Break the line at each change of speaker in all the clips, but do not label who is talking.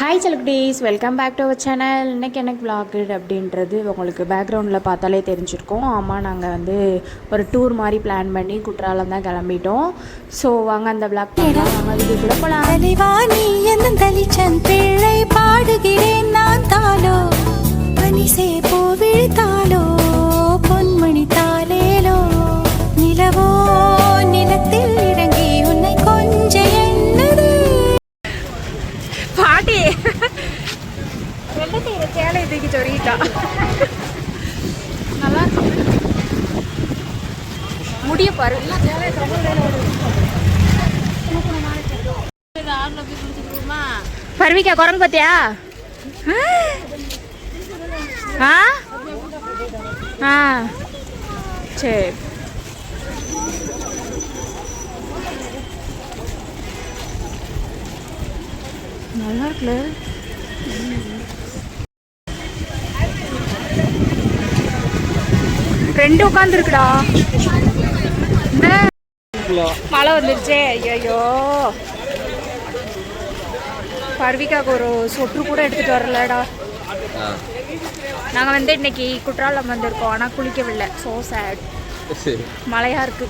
Hi selectees welcome back to our channel இன்னைக்கு எனக்கு vlog அப்படின்றது உங்களுக்கு பேக்ரவுண்டில் பார்த்தாலே தெரிஞ்சிருக்கும். ஆமாம் நாங்கள் வந்து ஒரு டூர் மாதிரி பிளான் பண்ணி குற்றாலம் தான் கிளம்பிட்டோம். ஸோ வாங்க அந்த வாங்க வீடியோக்குள்ளே போகலாம்
என்னும் தலிச்சன் பிள்ளை பாடுகிறேன் நான் தாளோ பனிசே பூவிழித்தாளோ பொன்மணி
பர்விகா குரங்கு பார்த்தியா ஆ? ஆ? சரி. நல்லா இருக்குல்ல. ரெண்டு உட்காந்துருக்குடா மழை வந்துருச்சே. ஐயோ பர்விகாக்கு ஒரு சொட்டு கூட எடுத்துட்டு வரலடா. நாங்கள் வந்து இன்னைக்கு குற்றாலம் வந்திருக்கோம். ஆனால் குளிக்கவில்லை. ஸோ சேட் மழையா இருக்கு.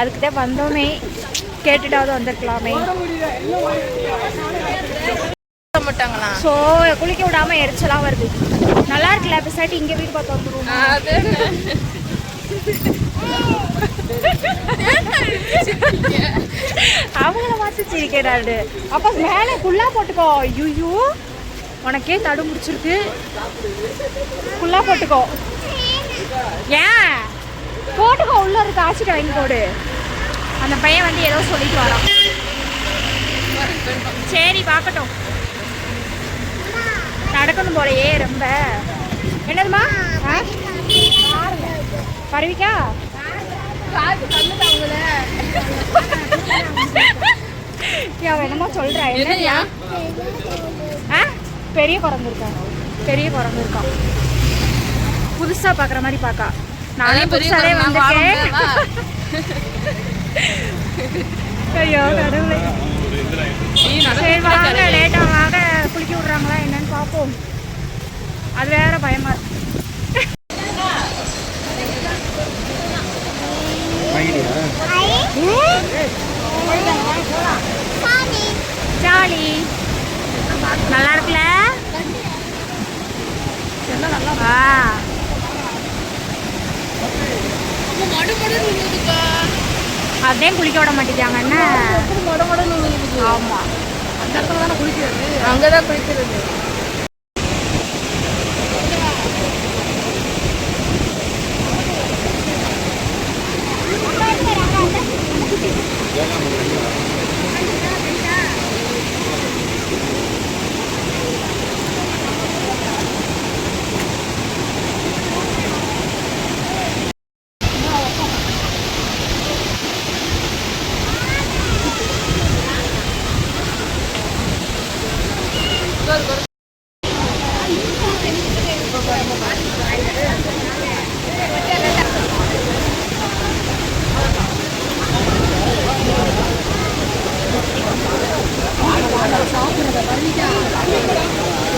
அதுக்கு தான் வந்தோமே. கேட்டுட்டாவது வந்திருக்கலாமே. ஸோ குளிக்க விடாம எரிச்சலா வருது. நல்லா இருக்குல்ல? பெசாட்டி இங்க வீடு பார்த்து வந்துருவோம்? பார்த்து சிரிக்கிறாரு அப்போ மேலே ஃபுல்லாக போட்டுக்கோ. ஐயோ உனக்கே தடு முடிச்சிருக்கு. ஃபுல்லாக போட்டுக்கோ. ஏன்? போட்டுக்கோ உள்ள இருக்க ஆச்சிட்டு வாங்கி போடு. அந்த பையன் வந்து ஏதோ சொல்லிட்டு வரான். சரி பார்க்கட்டும். நடக்கணும் போலையே ரொம்ப. என்னதுமா ஆ? பரவிக்கா? அவ என்னமோ சொல்றா. என்னையா? ஆ? பெரிய குரங்கு பெரிய குரங்கு இருக்கான் புதுசா பாக்குற மாதிரி பாக்கா. நானே
நான்
வந்திருக்கேன் ஐயோ கடவுளே. சரி வாங்க லேட்டா வாங்க. குளிக்க விடுறாங்களா என்னன்னு பார்ப்போம் அது வேற பயமா இருக்கு ஜாலி நல்லா இருக்குல்ல ஆ அதையும் குளிக்க விட மாட்டேங்காங்க என்ன? ஆமா.
அங்கதான் குளிக்கிறது.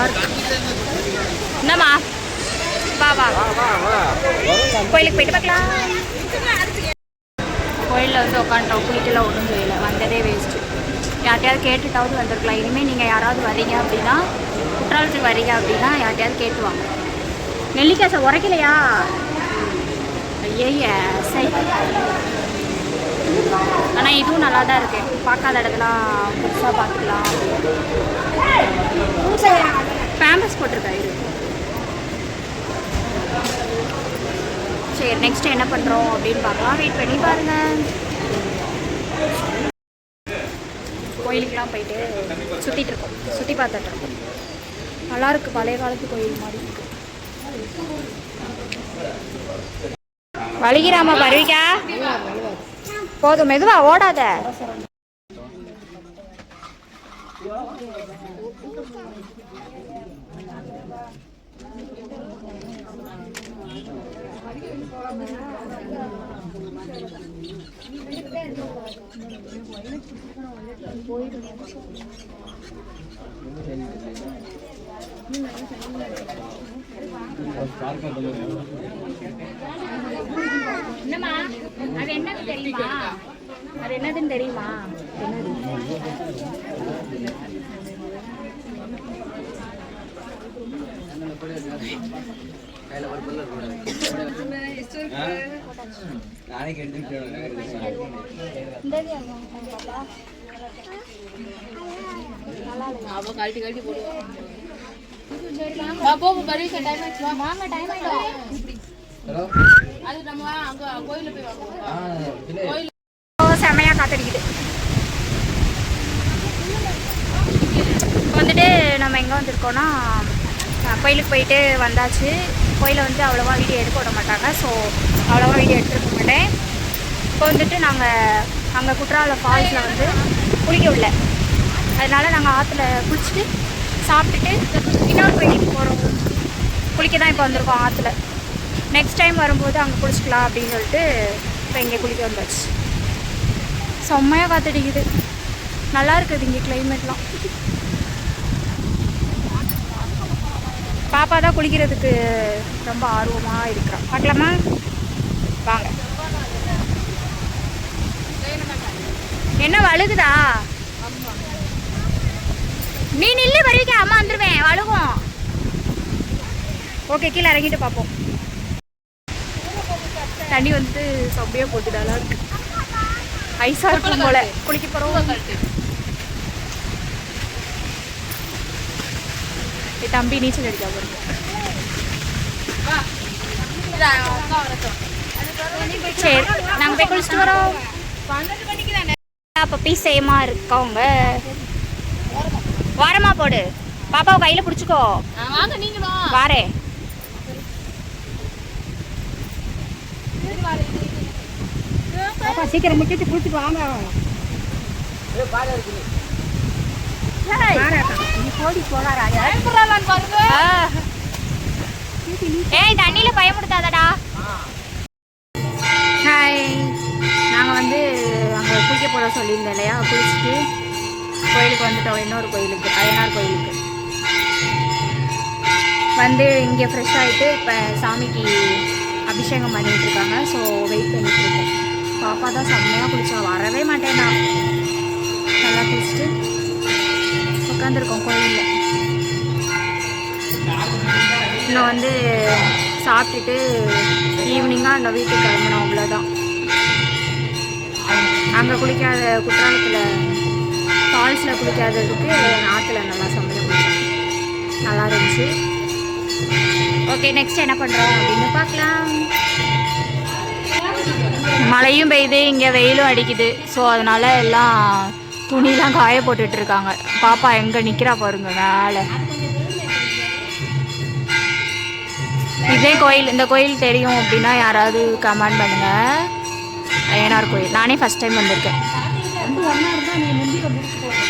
நல்லா இருக்கு என்னம்மா? வா வா. கோயிலுக்கு போயிட்டு பார்க்கலாம். கோயிலில் வந்து உட்காந்துட்டோம். குளிக்கலாம் ஒன்றும் செய்யலை. வந்ததே வேஸ்ட்டு யார்ட்டையாவது கேட்டுட்டாவது வந்திருக்கலாம். இனிமேல் நீங்கள் யாராவது வரீங்க அப்படின்னா குற்றாலத்துக்கு வரீங்க அப்படின்னா யார்ட்டையாவது கேட்டுவாங்க நெல்லிக்காய் சார் உரைக்கலையா? ஐயே சரி ஆனால் இதுவும் நல்லா தான் இருக்குது பார்க்காத இடத்துலாம் புதுசாக பார்த்துக்கலாம். ஃபேமஸ் போட்டிருக்கா இது சரி நெக்ஸ்ட் என்ன பண்ணுறோம் அப்படின்னு பார்க்கலாம். வெயிட் பண்ணி பாருங்கள் கோயிலுக்கெலாம் போயிட்டு சுற்றிட்டு இருக்கோம். சுற்றி பார்த்துட்டு இருக்கோம். நல்லாயிருக்கு பழைய காலத்து கோயில் மாதிரி. இருக்கு வலிக்கிறாமா பருவிக்கா? போதும் மெதுவா ஓடாத. போயிட்டு என்னம்மா? அது என்னது தெரியுமா? அது என்னதுன்னு தெரியுமா? என்னது
நானே கெடுத்துட்டேன்
அவ கழட்டி கழட்டி போடுவா வா போ பரிச டைம் ஆச்சு வா.
வாங்க டைம் ஆயிடும்
ஹலோ?
அது நம்ம அங்க கோயில்ல போய் வாங்குவோம்.
ஆ இல்லை.
செம்மையாக காத்தடிக்குது. இப்போ வந்துட்டு நம்ம எங்கே வந்திருக்கோம்னா அஹ், கோயிலுக்கு போயிட்டு வந்தாச்சு. கோயிலை வந்து அவ்வளோவா வீடியோ எடுக்க விட மாட்டாங்க. ஸோ அவ்வளோவா வீடியோ எடுத்துருக்க மாட்டேன். இப்போ வந்துட்டு நாங்கள் அங்கே குற்றாலம் ஃபால்ஸில் வந்து குளிக்க விடல. அதனால நாங்கள் ஆற்றுல குளிச்சுட்டு சாப்பிட்டுட்டு இன்னொரு கோயிலுக்கு போகிறோம் குளிக்க தான் இப்போ வந்திருக்கோம் ஆற்றுல நெக்ஸ்ட் டைம் வரும்போது அங்கே குளிச்சுக்கலாம் அப்படின்னு சொல்லிட்டு இப்போ இங்கே குளிக்க வந்தாச்சு. செம்மையாக காத்தடிக்குது. நல்லா இருக்குது இங்கே கிளைமேட்லாம் பாப்பா தான் குளிக்கிறதுக்கு ரொம்ப ஆர்வமாக இருக்கிறான் பார்க்கலாமா? வாங்க. என்ன வழுகுதா? நீ நில்லு வருவீங்க அம்மா வந்துருவேன். வழுகும் ஓகே கீழே இறங்கிட்டு பார்ப்போம் தண்ணி வந்துட்டு சொப்பையாக போட்டு நல்லா இருக்கு ஐஸாக இருக்கும் போல. குளிக்க போகிறோம் என் தம்பி நீச்சல் அடிக்க போகிறோம் சரி நாங்கள் போய் குளிச்சுட்டு வரோம்.
பன்னெண்டு மணிக்கு தானே?
பப்பி சேமா இருக்கவங்க. வாரமா போடு. பாப்பாவை கையில் பிடிச்சிக்கோ. வாரே.
சீக்கிரம் முடிச்சிட்டு குளிச்சுட்டு வாங்க.
ஏய். தண்ணியில் பயமுடுத்தாதடா ஹாய். நாங்கள் வந்து அங்கே குளிக்க போட சொல்லியிருந்தோம் இல்லையா? குளிச்சுட்டு கோயிலுக்கு வந்துட்டோம். இன்னொரு கோயிலுக்கு அய்யனார் கோயிலுக்கு. வந்து இங்கே ஃப்ரெஷ் ஆகிட்டு இப்போ சாமிக்கு அபிஷேகம் பண்ணிகிட்ருக்காங்க ஸோ வெயிட் பண்ணிட்டு பாப்பா தான் செம்மையாக குளிச்சா வரவே மாட்டேனா நல்லா குளிச்சுட்டு உட்காந்துருக்கோம் கோயிலில். இன்னும் வந்து சாப்பிட்டுட்டு ஈவினிங்காக அந்த வீட்டுக்கு கிளம்பணும் அவ்வளோதான் அங்கே குளிக்காத குற்றாலத்தில் ஃபால்ஸில் குளிக்காததுக்கு ஆற்றுல நல்லா சமையல் குளிச்சோம் நல்லா இருந்துச்சு. ஓகே நெக்ஸ்ட் என்ன பண்ணுறோம் அப்படின்னு பார்க்கலாம். மழையும் பெய்யுது இங்கே வெயிலும் அடிக்குது. ஸோ அதனால் எல்லாம் துணிலாம் காய போட்டுட்ருக்காங்க பாப்பா எங்கே நிற்கிறா பாருங்க மேலே. இதே கோயில் இந்த கோயில் தெரியும் அப்படின்னா யாராவது கமெண்ட் பண்ணுங்கள் ஏனார் கோயில். நானே ஃபர்ஸ்ட் டைம் வந்திருக்கேன். 这不错。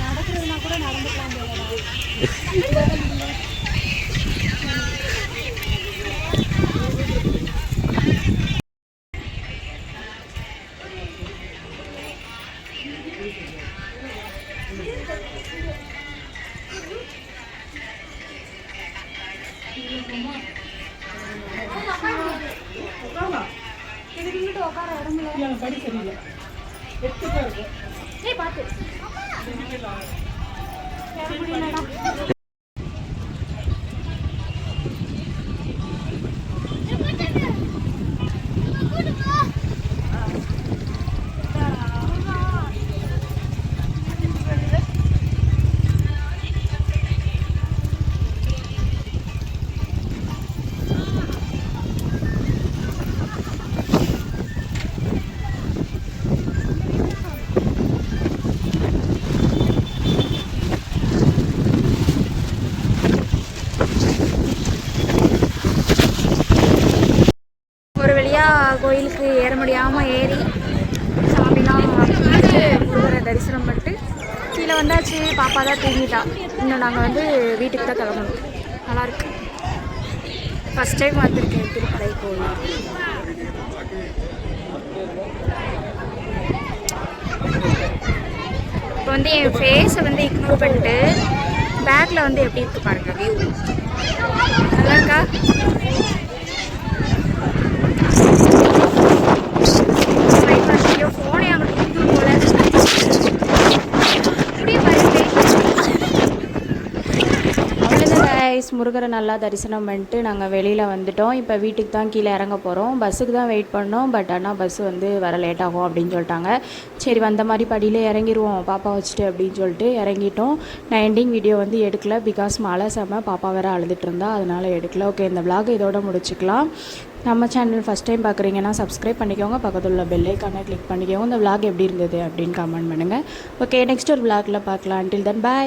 நடக்கிறதுனா கூட நடந்துக்கலாம் போலடா. இதுக்கு இங்கிட்டு உட்கார இடம் இல்ல. ஏய், பாத்து. ஏற முடியலடா. ஒரு தூங்கிட்டா. இன்னும் நாங்கள் வந்து வீட்டுக்கு தான் கிளம்பணும். நல்லாயிருக்கு ஃபஸ்ட் டைம் வந்திருக்கேன் திருப்பலை கோயில். இப்போ வந்து என் ஃபேஸை வந்து இக்னோர் பண்ணிட்டு பேக்கில் வந்து எப்படி இருக்கு பாருங்க வியூ நல்லா இருக்கா ஐயோ ஃபோனே அங்கே தூக்கிட்டு போல அப்படியே பாருங்க கைஸ் முருகரை நல்லா தரிசனம் பண்ணிட்டு நாங்கள் வெளியில் வந்துட்டோம். இப்போ வீட்டுக்கு தான் கீழே இறங்க போகிறோம் பஸ்ஸுக்கு தான் வெயிட் பண்ணோம். பட் ஆனால் பஸ் வந்து வர லேட் ஆகும் அப்படின்னு சொல்லிட்டாங்க. சரி வந்த மாதிரி படியிலே இறங்கிடுவோம் பாப்பா வச்சுட்டு அப்படின்னு சொல்லிட்டு இறங்கிட்டோம். நான் எண்டிங் வீடியோ வந்து எடுக்கல. பிகாஸ் மழை செம்ம பாப்பா வேறு அழுதுட்டு இருந்தா அதனால் எடுக்கல. ஓகே இந்த விளாக் இதோட முடிச்சுக்கலாம். நம்ம சேனல் ஃபஸ்ட் டைம் பார்க்குறீங்கன்னா சப்ஸ்கிரைப் பண்ணிக்கோங்க. பக்கத்தில் உள்ள பெல்லைக்கான கிளிக் பண்ணிக்கோங்க. இந்த விளாக் எப்படி இருந்தது அப்படின்னு கமெண்ட் பண்ணுங்கள் ஓகே நெக்ஸ்ட் ஒரு விளாகில் பார்க்கலாம். அண்டில் தென் பாய்